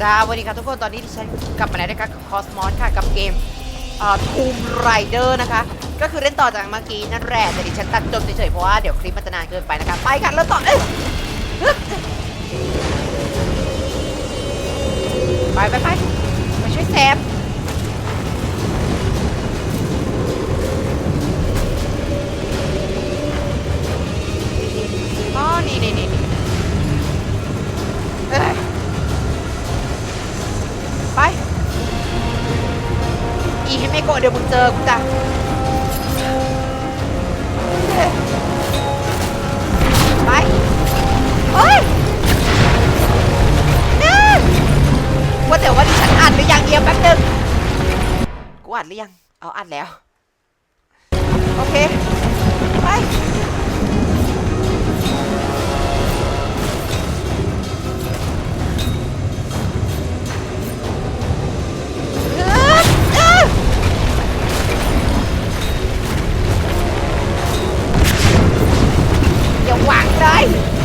สวัสดีค่ะทุกคนตอนนี้ดิฉันกลับมาแล้วนะคะกับคอสมอสค่ะกับเกมทูมไรเดอร์นะคะ ก็คือเล่นต่อจากเมื่อกี้นั่นแหละแต่ดิฉันตัดจบเฉยๆเพราะว่าเดี๋ยวคลิปมันจะนานเกินไปนะคะไปกันแล้วต่อเอ้ยฮึบไปไปไปมาช่วยแซมอ๋อนี่นี่นี่ อีให้ไม่โกรธเดี๋ยวมึงเจอกูจ้ะไปเฮ้ยนี่ว่าแต่ว่าดิฉันอ่านหรือยังเอียมแป๊บนึงกูอ่านหรือยัง เอาอ่านแล้ว โอเค อ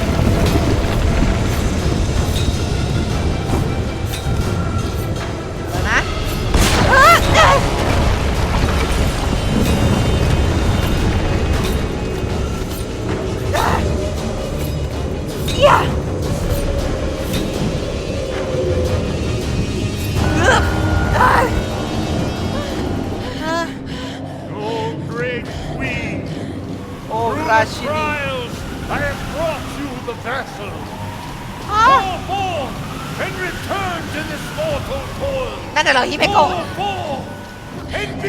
นั่นน่ะเหรอฮิเ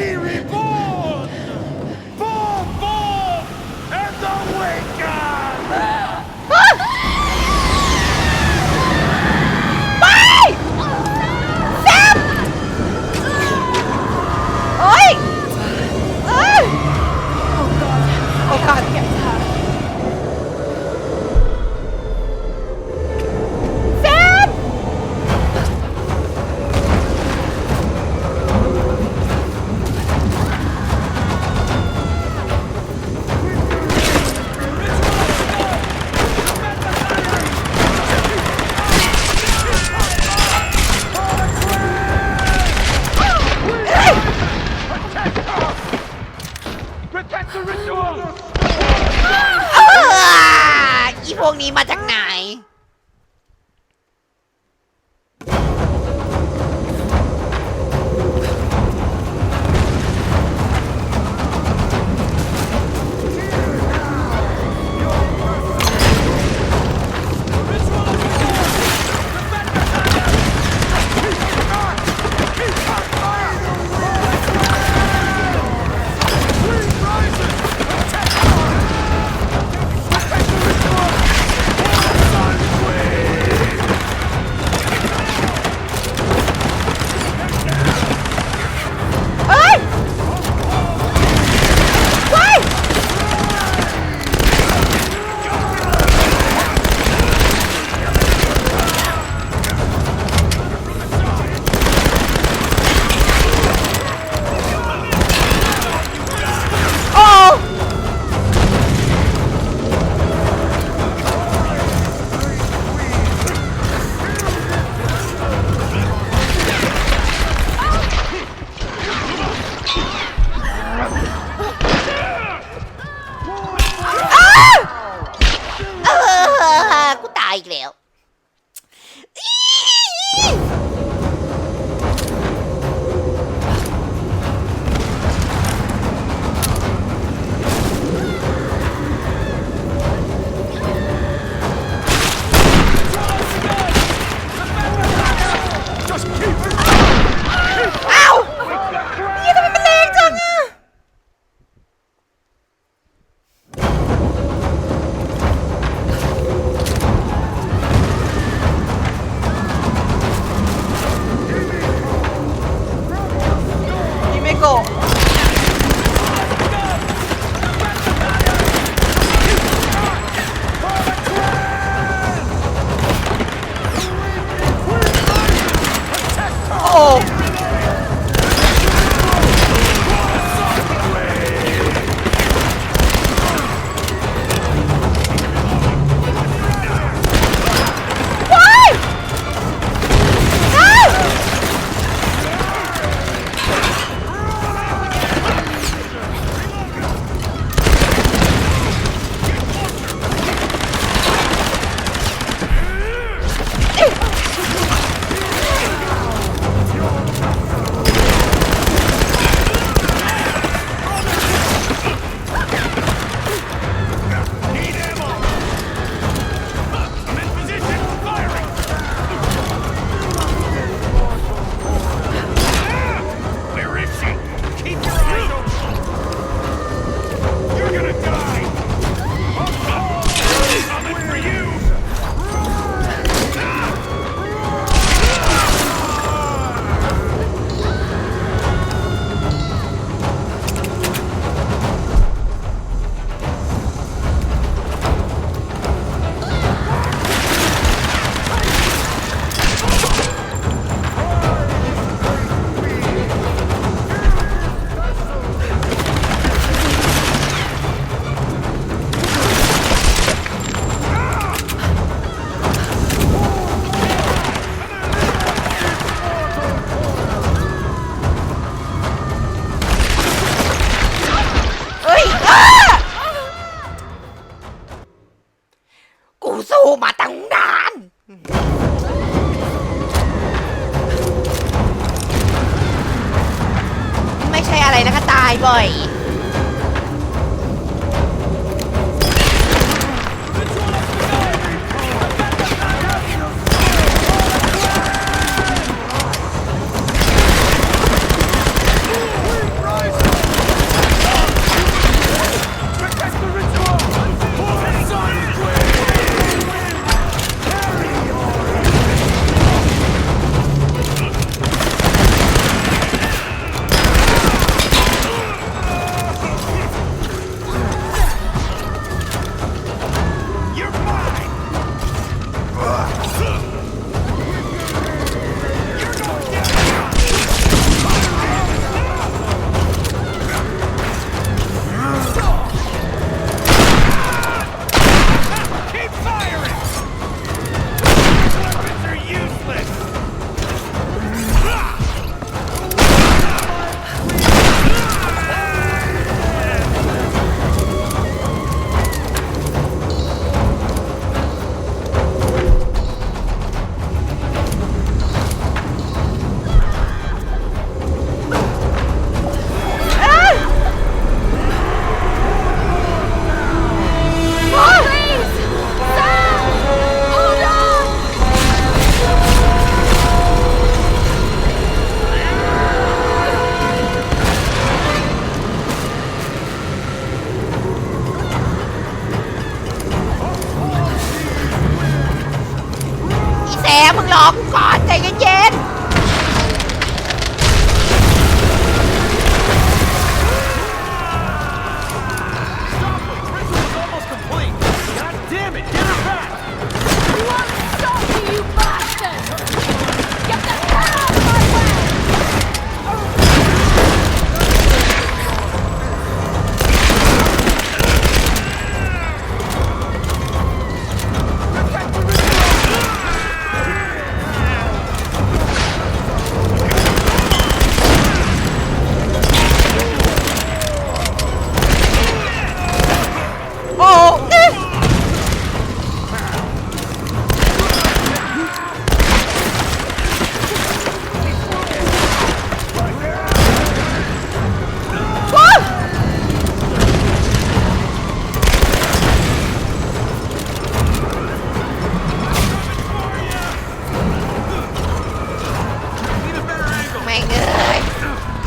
รองก่อนใจเย็น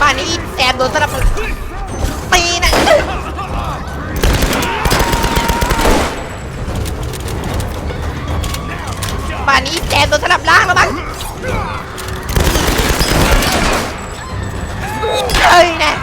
บ้านนี้แอบโดนสนับตีนะบ้านนี้แอบโดนสลับล่างแล้วมั้งเฮ้ยนะ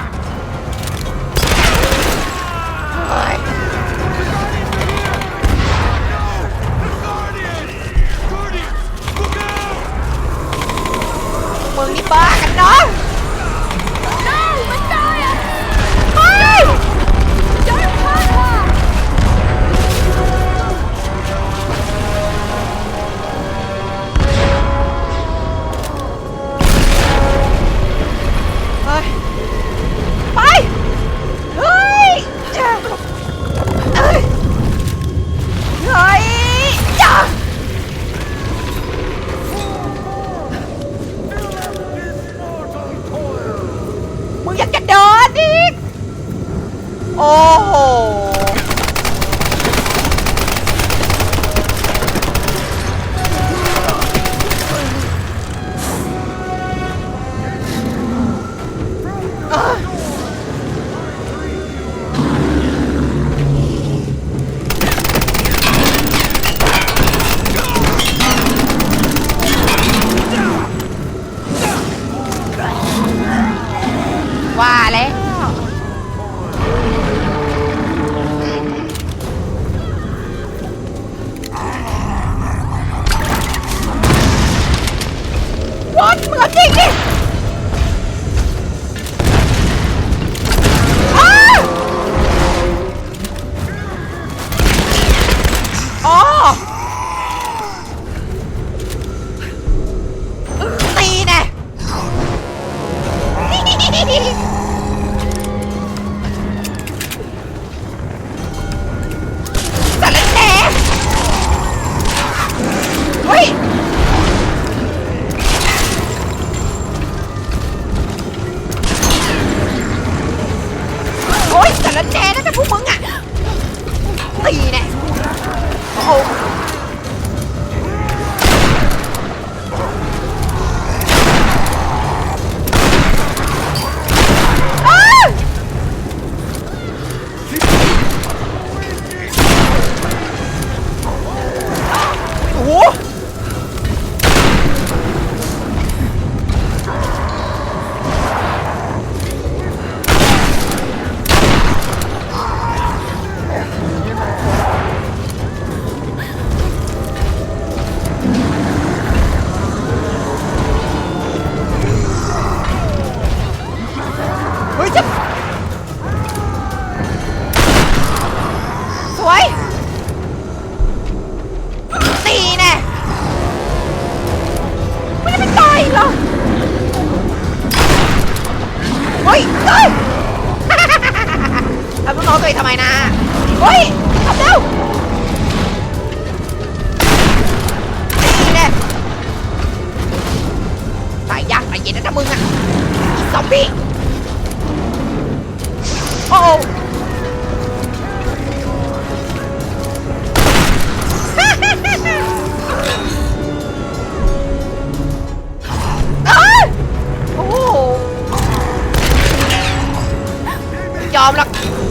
อมหรอก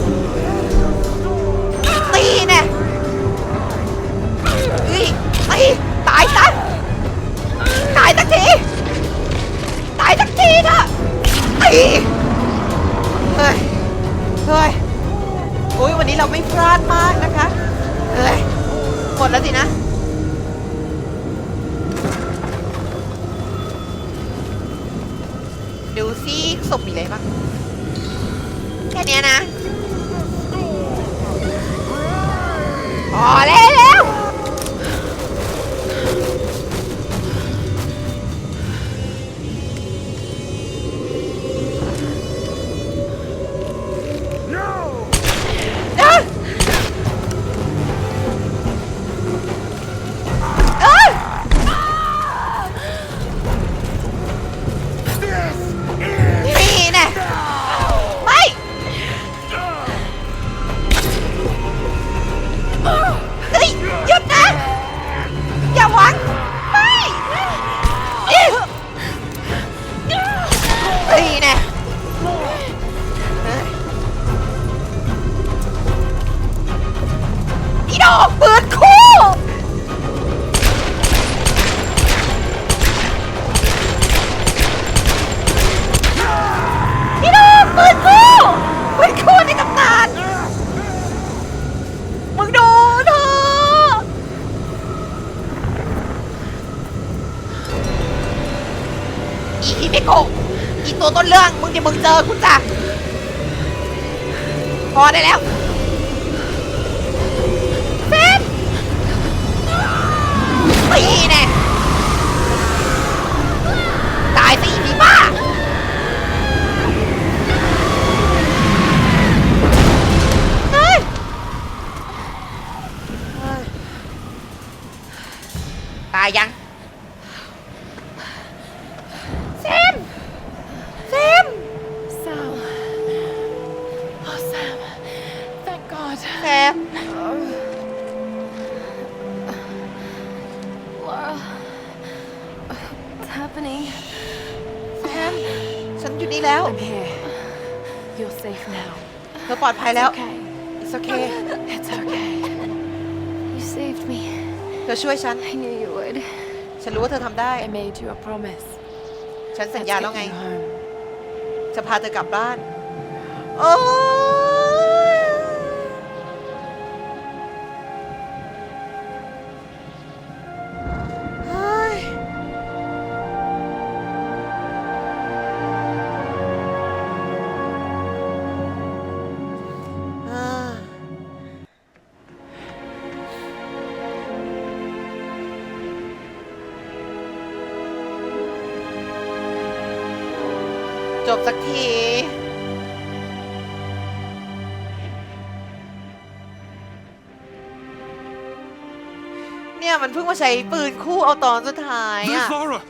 นี่ อได้แล้ว อยู่นี่แล้ว I'm here. You're safe now. เธอปลอดภัยแล้ว Okay. It's okay It's okay. You saved me. เธอช่วยฉัน I knew you would. ฉันรู้ว่าเธอทำได้ I made you a promise. ฉันสัญ Let's ญา get แล้วไง you home. จะพาเธอกลับบ้าน โอ้ จบสักทีเนี่ยมันเพิ่งมาใช้ปืนคู่เอาตอนสุดท้าย There's อะ Laura.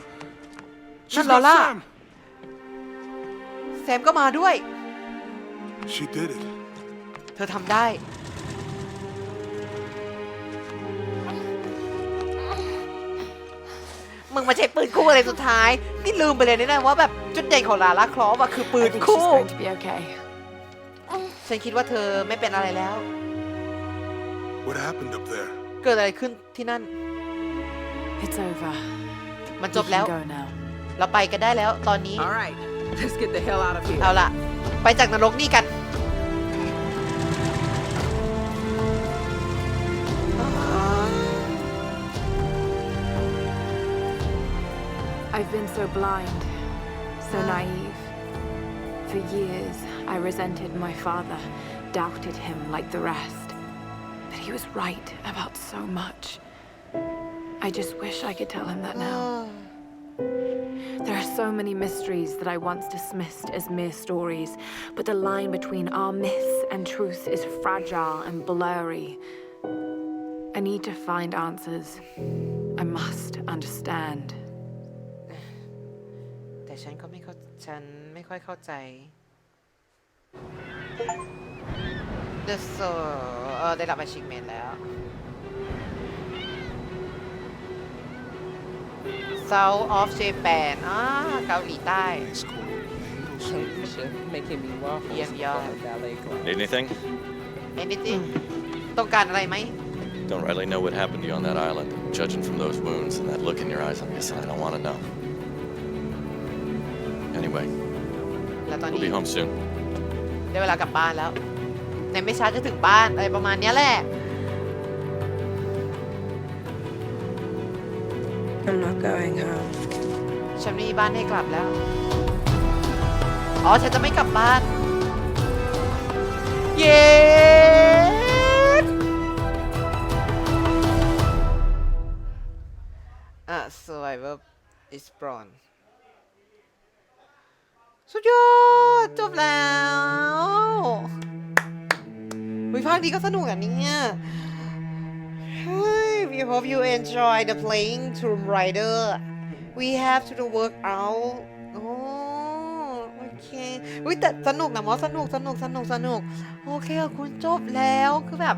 She's Not got Lola. Sam. แซมก็มาด้วย She did it. เธอทำได้ งมาใช้ปืนคู่อะไรสุดท้าย นี่ลืมไปเลยนี่นะว่าแบบจุดเด่นของลาล่าคลอฟอะคือปื I น think she's คู่ going to be okay. ฉันคิดว่าเธอไม่เป็นอะไรแล้ว What happened up there? เกิดอะไรขึ้นที่นั่น It's over. มัน We จบแล้ว can go now. เราไปกันได้แล้วตอนนี้ All right, let's get the hell out of here. เอาล่ะ ไปจากนรกนี่กัน so blind, so naive. For years, I resented my father, doubted him like the rest. But he was right about so much. I just wish I could tell him that now. There are so many mysteries that I once dismissed as mere stories, but the line between our myths and truth is fragile and blurry. I need to find answers. I must understand. ฉันก็ไม่เข้าฉันไม่ค่อยเข้าใจ The Soul เออได้รับ achievement แล้ว South of Japan อ่าเกาหลีใต้ making me waffles Yeah, yeah. for the ballet class. Need anything? anything ต้องการอะไรไหม Don't really know what happened to you on that island. Judging from those wounds and that look in your eyes, I'm guessing I don't want to know. Anyway, แล้วตอน we'll นี้ be home soon. ได้เวลากลับบ้านแล้ว ในไม่ช้าจะถึงบ้านอะไรประมาณเนี้ยแหละ I'm not going home. ฉันไม่มีบ้านให้กลับแล้ว อ๋อ ฉันจะไม่กลับบ้าน เย้อะ survivor is born สุดยอด จบแล้ววิภาคนี้ก็สนุกอะเนี่ยเฮ้ย we hope you enjoy the playing Tomb Raider we have to do work out โอ้โอเคอุ้ยแต่สนุกนะหมอสนุกสนุกสนุกสนุก โอเคคุณจบแล้วคือแบบ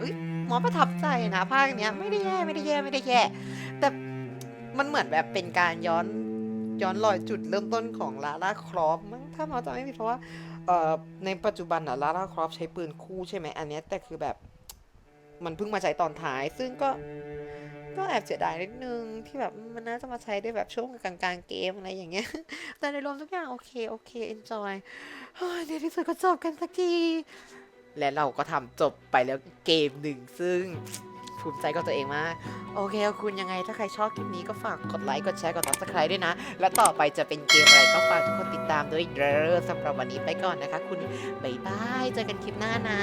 อุ้ยหมอประทับใจนะภาคเนี้ยไม่ได้แย่ไม่ได้แย่ไม่ได้แย่แต่มันเหมือนแบบเป็นการย้อน ย้อนรอยจุดเริ่มต้นของลาล่าครอฟมั้งถ้าหมอจำไม่ผิดเพราะว่าในปัจจุบันอะลาล่าครอฟใช้ปืนคู่ใช่ไหมอันนี้แต่คือแบบมันเพิ่งมาใช้ตอนท้าย ซึ่งก็ก็แอบเสียดายนิดนึงที่แบบมันน่าจะมาใช้ได้แบบช่วงกลางๆเกมอะไรอย่างเงี้ย แต่ในรวมทุกอย่างโอเคโอเค enjoy เฮ้ยในที่สุดก็จบกันสักทีและเราก็ทำจบไปแล้วเกมหนึ่งซึ่ง ภูมิใจกับตัวเองมาก โอเคขอบคุณยังไงถ้าใครชอบคลิปนี้ก็ฝากกดไลค์กดแชร์กด subscribe ด้วยนะ และต่อไปจะเป็นเกมอะไรก็ฝากทุกคนติดตามด้วยเด้อสำหรับวันนี้ไปก่อนนะคะ คุณบ๊ายบายเจอกันคลิปหน้านะ